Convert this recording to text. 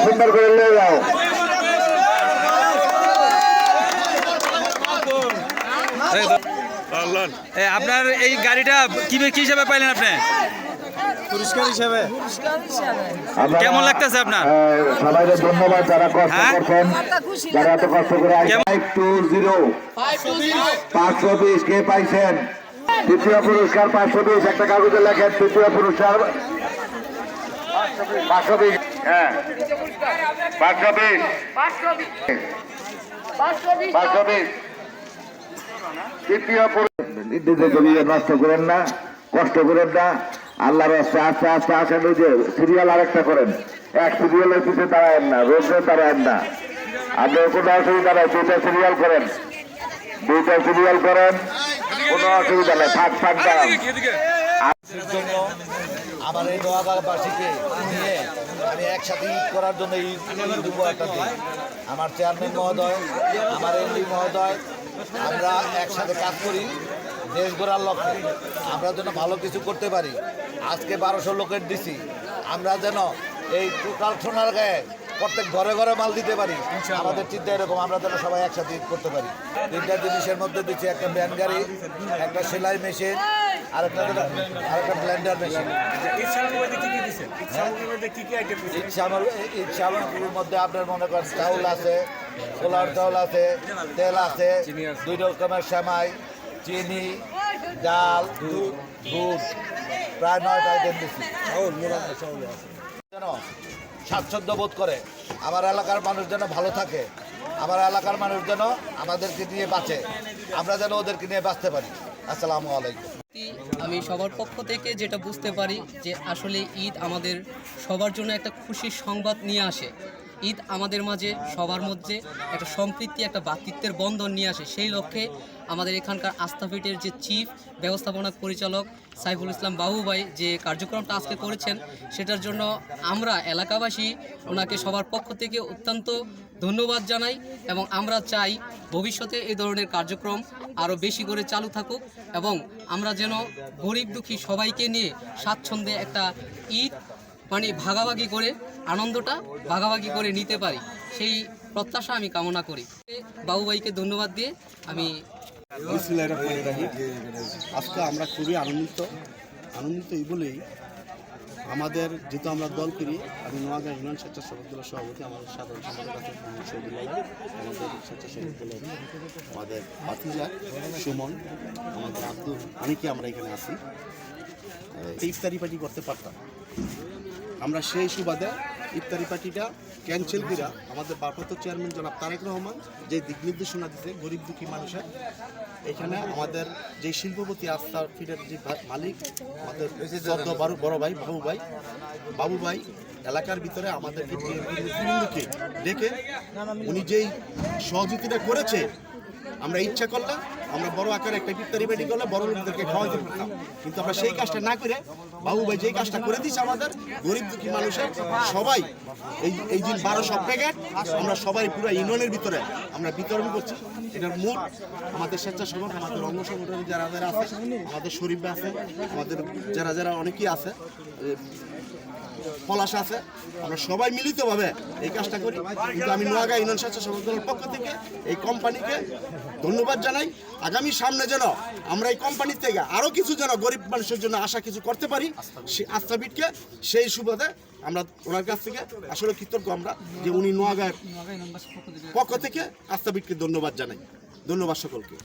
সুন্দর করে নিয়ে যাও। আপনার এই গাড়িটা কি কি হিসাবে পাইলেন আপনি? পুরস্কার হিসাবে। কেমন লাগতেছে আপনার? সবাইকে ধন্যবাদ যারা কষ্ট হ্যাঁ? করছেন যারা এত কষ্ট করে টু জিরো পাঁচশো বিশ কে পাইছেন? তৃতীয় পুরস্কার পাঁচশো বিশ একটা কাগজে লেখেন তৃতীয় পুরস্কার। পাঁচশো বিশ। হ্যাঁ। পাঁচশো বিশ পাঁচশো তৃতীয় পুরস্কার নষ্ট করেন না কষ্ট করেন না। আল্লাহর আস্তে আস্তে আস্তে আসেন ওই যে সিরিয়াল আরেকটা করেন। এক সিরিয়ালের পিছিয়ে দাঁড়ায়েন না রোজে দাঁড়ায়েন না। আপনার কোনো অসুবিধা নাই দুইটা সিরিয়াল করেন। দুইটা সিরিয়াল করেন কোনো অসুবিধা নেই ফাঁক ফাঁক দাঁড়ান। জন্য আমার এই নোয়াগাঁবাসীকে নিয়ে আমি একসাথে ঈদ করার জন্য ঈদ উপহারটা দিই। আমার চেয়ারম্যান মহোদয়, আমার এমডি মহোদয়, আমরা একসাথে কাজ করি দেশ গড়ার লক্ষ্যে। আমরা যেন ভালো কিছু করতে পারি। আজকে বারোশো লোকের দিছি আমরা যেন এই টোটাল সোনার গায়ে প্রত্যেক ঘরে ঘরে মাল দিতে পারি। আমাদের চিন্তা এরকম আমরা যেন সবাই একসাথে করতে পারি। তিনটা জিনিসের মধ্যে দিচ্ছি একটা ভ্যান গাড়ি একটা সেলাই মেশিন আর একটা ব্লেন্ডার মেশিন সামগ্রীর মধ্যে আপনার মনে করেন চাউল আছে সোলার চাউল আছে তেল আছে দুই রকমের সেমাই চিনি ডাল দুধ দুধ। প্রায় নয়টা আইটেম দিচ্ছি। স্বাচ্ছন্দ্য বোধ করে। আমার এলাকার মানুষ যেন ভালো থাকে, আমার এলাকার মানুষ যেন আমাদেরকে নিয়ে বাঁচে, আমরা যেন ওদেরকে নিয়ে বাঁচতে পারি। আসসালামু আলাইকুম। আমি সবার পক্ষ থেকে যেটা বুঝতে পারি যে আসলে ঈদ আমাদের সবার জন্য একটা খুশির সংবাদ নিয়ে আসে। ঈদ আমাদের মাঝে, সবার মধ্যে একটা সম্পৃক্তি একটা বাতৃত্বের বন্ধন নিয়ে আসে। সেই লক্ষ্যে আমাদের এখানকার আস্থাপীঠের যে চিফ, ব্যবস্থাপনা পরিচালক সাইফুল ইসলাম বাবু ভাই যে কার্যক্রমটা আজকে করেছেন, সেটার জন্য আমরা এলাকাবাসী ওনাকে সবার পক্ষ থেকে অত্যন্ত ধন্যবাদ জানাই এবং আমরা চাই ভবিষ্যতে এই ধরনের কার্যক্রম আরও বেশি করে চালু থাকুক এবং আমরা যেন গরিব দুঃখী সবাইকে নিয়ে স্বাচ্ছন্দ্যে একটা ঈদ মানে ভাগাভাগি করে আনন্দটা ভাগাভাগি করে নিতে পারি। সেই প্রত্যাশা আমি কামনা করি। বাবুবাইকে ধন্যবাদ দিয়ে আমি আজকে আমরা খুবই আনন্দিত। আনন্দিত এই বলেই আমাদের যেহেতু আমরা দল করি, আমি নোয়াগাঁ ইউনিয়ন স্বেচ্ছাসেবক দলের সভাপতি, আমাদের সাধারণ সম্পাদক আমাদের স্বেচ্ছাসেবক দলের আমাদের বাতিজা সুমন, আমাদের আব্দুল, অনেকে আমরা এখানে আছি। ইফতারি পার্টি করতে পারতাম। আমরা সেই সুবাদে ইফতারি পার্টিটা ক্যান্সেল করে আমাদের ভারপ্রাপ্ত চেয়ারম্যান জনাব তারেক রহমান যে দিক নির্দেশনা দিতে গরিব দুঃখী মানুষের, এখানে আমাদের যে শিল্পপতি আস্থা ফিডের যে মালিক, আমাদের বারু বড় ভাই, বাবু ভাই বাবু ভাই, এলাকার ভিতরে বিএনপিকে ডেকে উনি যেই সহযোগিতা করেছে আমরা ইচ্ছা করলে আমরা বড় আকারে একটা ইফতারি পার্টি করলে বড় লোকদেরকে খাওয়াইতে পারতাম। কিন্তু আমরা সেই কাজটা না করে বাবু ভাই যেই কাজটা করে দিচ্ছে আমাদের, গরিব দুঃখী মানুষের সবাই, এই এই যে বারোশো প্যাকেট, আমরা সবাই পুরো ইউনিয়নের ভিতরে আমরা বিতরণ করছি। এটার মূল আমাদের স্বেচ্ছাসেবক, আমাদের অঙ্গ সংগঠনের যারা যারা আছে, আমাদের শরীফ আছে, আমাদের যারা যারা অনেকেই আছে পলাশ আছে। আমরা সবাই মিলিতভাবে এই কাজটা করি। কিন্তু আমি নোয়াগা ইউনিয়ন স্বেচ্ছাসেবক দলের পক্ষ থেকে এই কোম্পানিকে ধন্যবাদ জানাই। আগামী সামনে যেন আমরা এই কোম্পানির থেকে আরও কিছু যেন গরিব মানুষের জন্য আশা কিছু করতে পারি সে আস্থাবিদকে সেই সুবাদে আমরা ওনার কাছ থেকে আসলে কৃতজ্ঞ আমরা যে উনি নোয়াগার পক্ষ থেকে আস্থাবিদকে ধন্যবাদ জানাই। ধন্যবাদ সকলকে।